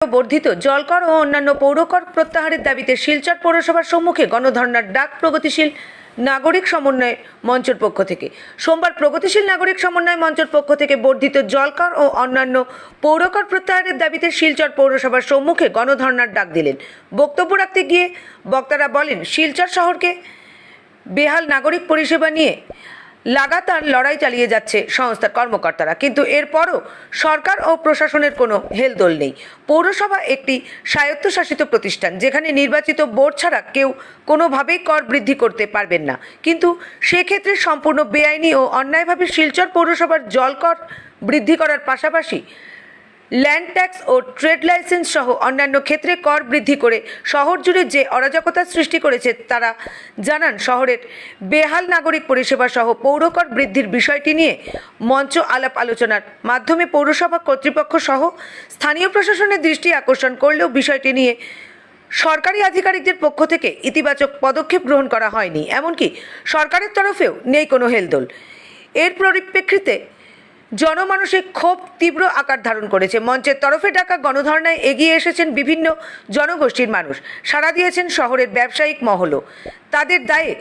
বর্ধিত জলকর ও অন্যান্য পৌরকর প্রত্যাহারের দাবিতে শিলচর পৌরসভার সম্মুখে গণধর্নার ডাক প্রগতিশীল নাগরিক সমন্বয় মঞ্চের পক্ষ থেকে। সোমবার প্রগতিশীল নাগরিক সমন্বয় মঞ্চের পক্ষ থেকে বর্ধিত জলকর ও অন্যান্য পৌরকর প্রত্যাহারের দাবিতে শিলচর পৌরসভার সম্মুখে গণধর্নার ডাক দিলেন। বক্তব্য রাখতে গিয়ে বক্তারা বলেন, শিলচর শহরকে বেহাল নাগরিক পরিষেবা নিয়ে লাগাতার লড়াই চালিয়ে যাচ্ছে সংস্থার কর্মকর্তারা। কিন্তু এরপরও সরকার ও প্রশাসনের কোনো হেলদোল নেই। পৌরসভা একটি স্বায়ত্তশাসিত প্রতিষ্ঠান, যেখানে নির্বাচিত বোর্ড ছাড়া কেউ কোনোভাবেই কর বৃদ্ধি করতে পারবেন না। কিন্তু সেক্ষেত্রে সম্পূর্ণ বেআইনি ও অন্যায়ভাবে শিলচর পৌরসভার জলকর বৃদ্ধি করার পাশাপাশি ল্যান্ড ট্যাক্স ও ট্রেড লাইসেন্স সহ অন্যান্য ক্ষেত্রে কর বৃদ্ধি করে শহর জুড়ে যে অরাজকতা সৃষ্টি করেছে, তারা জানান শহরের বেহাল নাগরিক পরিষেবা সহ পৌরকর বৃদ্ধির বিষয়টি নিয়ে মঞ্চ আলাপ আলোচনার মাধ্যমে পৌরসভা কর্তৃপক্ষ সহ স্থানীয় প্রশাসনের দৃষ্টি আকর্ষণ করলেও বিষয়টি নিয়ে সরকারি আধিকারিকদের পক্ষ থেকে ইতিবাচক পদক্ষেপ গ্রহণ করা হয়নি। এমনকি সরকারের তরফেও নেই কোনো হেলদোল। এর পরিপ্রেক্ষিতে জনমানসিক ক্ষোভ তীব্র আকার ধারণ করেছে। মঞ্চের তরফে ডাকা গণধর্নায় এগিয়ে এসেছেন বিভিন্ন জনগোষ্ঠীর মানুষ। সাড়া দিয়েছেন শহরের ব্যবসায়িক মহলও। তাদের দায়ে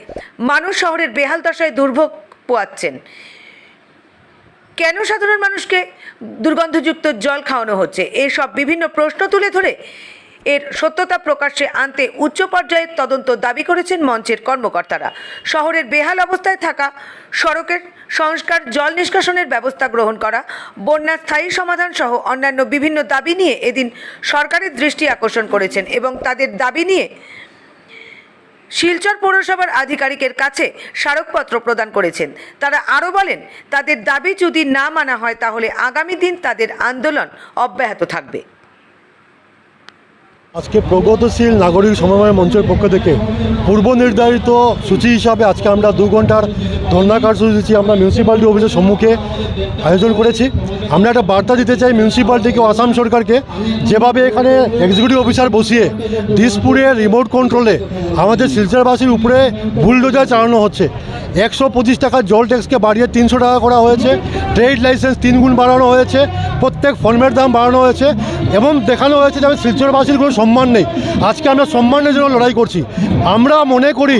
মানুষ শহরের বেহাল দশায় দুর্ভোগ পোয়াচ্ছেন। কেন সাধারণ মানুষকে দুর্গন্ধযুক্ত জল খাওয়ানো হচ্ছে? এসব বিভিন্ন প্রশ্ন তুলে ধরে এর সত্যতা প্রকাশ্যে আনতে উচ্চ পর্যায়ের তদন্ত দাবি করেছেন মঞ্চের কর্মকর্তারা। শহরের বেহাল অবস্থায় থাকা সড়কের সংস্কার, জল নিষ্কাশনের ব্যবস্থা গ্রহণ করা বন্যার স্থায়ী সমাধান সহ অন্যান্য বিভিন্ন দাবি নিয়ে এদিন সরকারের দৃষ্টি আকর্ষণ করেছেন এবং তাদের দাবি নিয়ে শিলচর পৌরসভার আধিকারিকের কাছে স্মারকপত্র প্রদান করেছেন। তারা আরও বলেন, তাদের দাবি যদি না মানা হয় তাহলে আগামী দিন তাদের আন্দোলন অব্যাহত থাকবে। আজকে প্রগতিশীল নাগরিক সমন্বয় মঞ্চের পক্ষ থেকে পূর্ব নির্ধারিত সূচি হিসাবে আজকে আমরা দু ঘণ্টার ধর্ণা কার্যসূচি আমরা মিউনিসিপ্যালিটি অফিসের সম্মুখে আয়োজন করেছি। আমরা একটা বার্তা দিতে চাই মিউনিসিপ্যালিটিকে আসাম সরকারকে, যেভাবে এখানে এক্সিকিউটিভ অফিসার বসিয়ে দিসপুরের রিমোট কন্ট্রোলে আমাদের শিলচরবাসীর উপরে বুলডোজার চালানো হচ্ছে। একশো পঁচিশ টাকার জল ট্যাক্সকে বাড়িয়ে তিনশো টাকা করা হয়েছে। ট্রেড লাইসেন্স তিন গুণ বাড়ানো হয়েছে। প্রত্যেক ফর্মের দাম বাড়ানো হয়েছে। এবং দেখানো হয়েছে যে শিলচরবাসীর কোনো সম্মান নেই। আজকে আমরা সম্মানের জন্য লড়াই করছি। আমরা মনে করি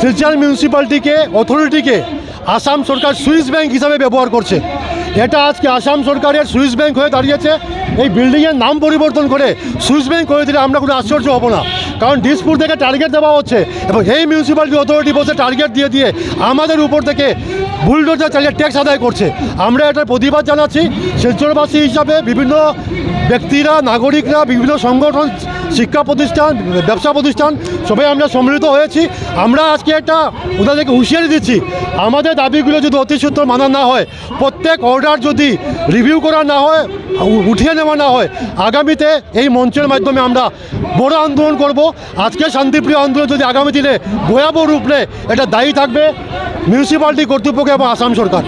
শিলচর মিউনিসিপ্যালিটিকে অথরিটিকে আসাম সরকার সুইস ব্যাংক হিসাবে ব্যবহার করছে। এটা আজকে আসাম সরকারের সুইস ব্যাংক হয়ে দাঁড়িয়েছে। এই বিল্ডিংয়ের নাম পরিবর্তন করে সুইস ব্যাংক করে দিলে আমরা কোনো আশ্চর্য হব না। কারণ ডিসপুর থেকে টার্গেট দেওয়া হচ্ছে এবং এই মিউনিসিপ্যালিটি অথরিটি বসে টার্গেট দিয়ে দিয়ে আমাদের উপর থেকে বুলডোজার চালিয়ে ট্যাক্স আদায় করছে। আমরা এটার প্রতিবাদ জানাচ্ছি। শিলচরবাসী হিসাবে বিভিন্ন ব্যক্তিরা, নাগরিকরা, বিভিন্ন সংগঠন শিক্ষা প্রতিষ্ঠান, ব্যবসা প্রতিষ্ঠান, সবাই আমরা সম্মিলিত হয়েছি। আমরা আজকে একটা ওনাদেরকে হুঁশিয়ারি দিচ্ছি। আমাদের দাবিগুলো যদি অতি সত্তর মানা না হয়, প্রত্যেক অর্ডার যদি রিভিউ করা না হয়, উঠিয়ে নেওয়া না হয়, আগামীতে এই মঞ্চের মাধ্যমে আমরা বড় আন্দোলন করব। আজকে শান্তিপ্রিয় আন্দোলন যদি আগামী দিনে ভয়াবহ রূপ এটা দায়ী থাকবে মিউনিসিপ্যালিটি কর্তৃপক্ষ এবং আসাম সরকার।